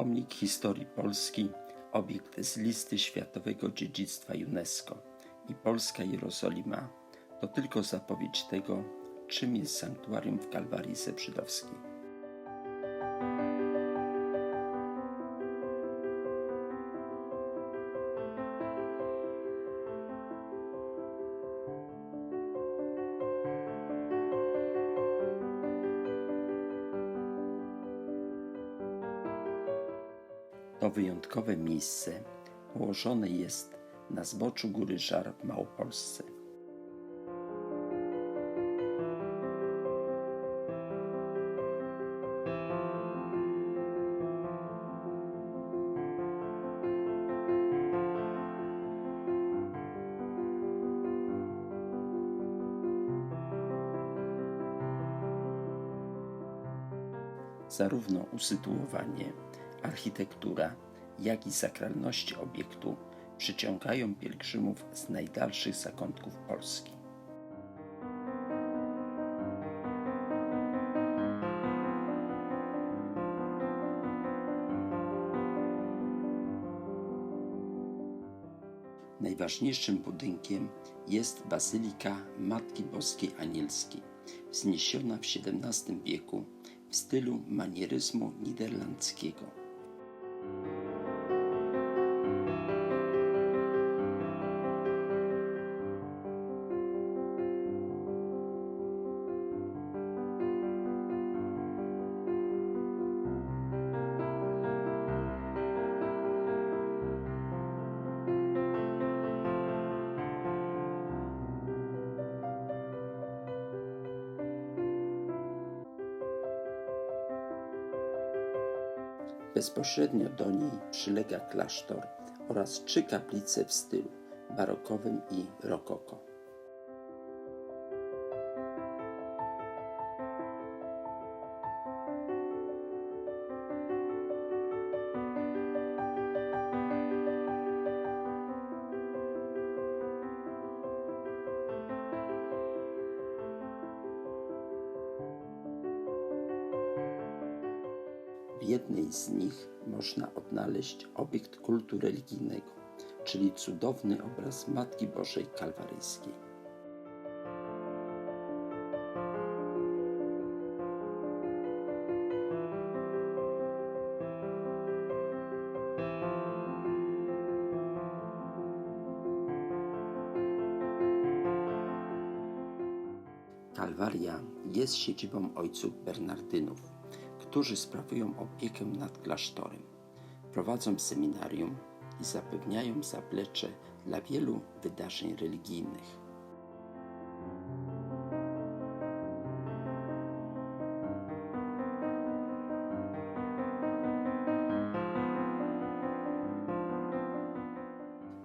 Pomnik historii Polski, obiekt z listy Światowego Dziedzictwa UNESCO i Polska Jerozolima to tylko zapowiedź tego, czym jest sanktuarium w Kalwarii Zebrzydowskiej. To wyjątkowe miejsce położone jest na zboczu Góry Żar w Małopolsce. Zarówno usytuowanie, architektura, jak i sakralności obiektu przyciągają pielgrzymów z najdalszych zakątków Polski. Najważniejszym budynkiem jest Bazylika Matki Boskiej Anielskiej, wzniesiona w XVII wieku w stylu manieryzmu niderlandzkiego. thank you Bezpośrednio do niej przylega klasztor oraz trzy kaplice w stylu barokowym i rokoko. W jednej z nich można odnaleźć obiekt kultu religijnego, czyli cudowny obraz Matki Bożej Kalwaryjskiej. Kalwaria jest siedzibą ojców Bernardynów, którzy sprawują opiekę nad klasztorem, prowadzą seminarium i zapewniają zaplecze dla wielu wydarzeń religijnych.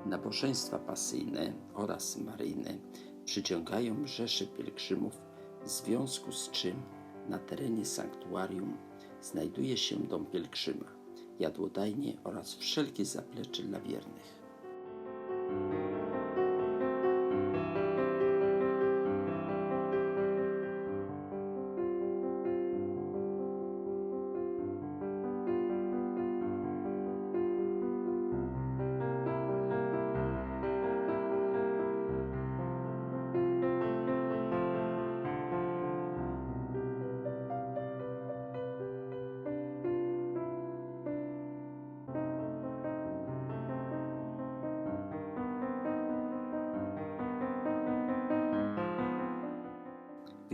Nabożeństwa pasyjne oraz maryjne przyciągają rzesze pielgrzymów, w związku z czym na terenie sanktuarium znajduje się dom pielgrzyma, jadłodajnie oraz wszelkie zaplecze dla wiernych.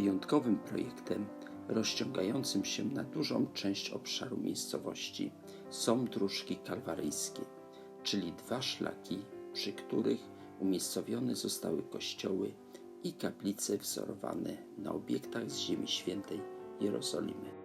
Wyjątkowym projektem, rozciągającym się na dużą część obszaru miejscowości, są dróżki kalwaryjskie, czyli dwa szlaki, przy których umiejscowione zostały kościoły i kaplice wzorowane na obiektach z Ziemi Świętej Jerozolimy.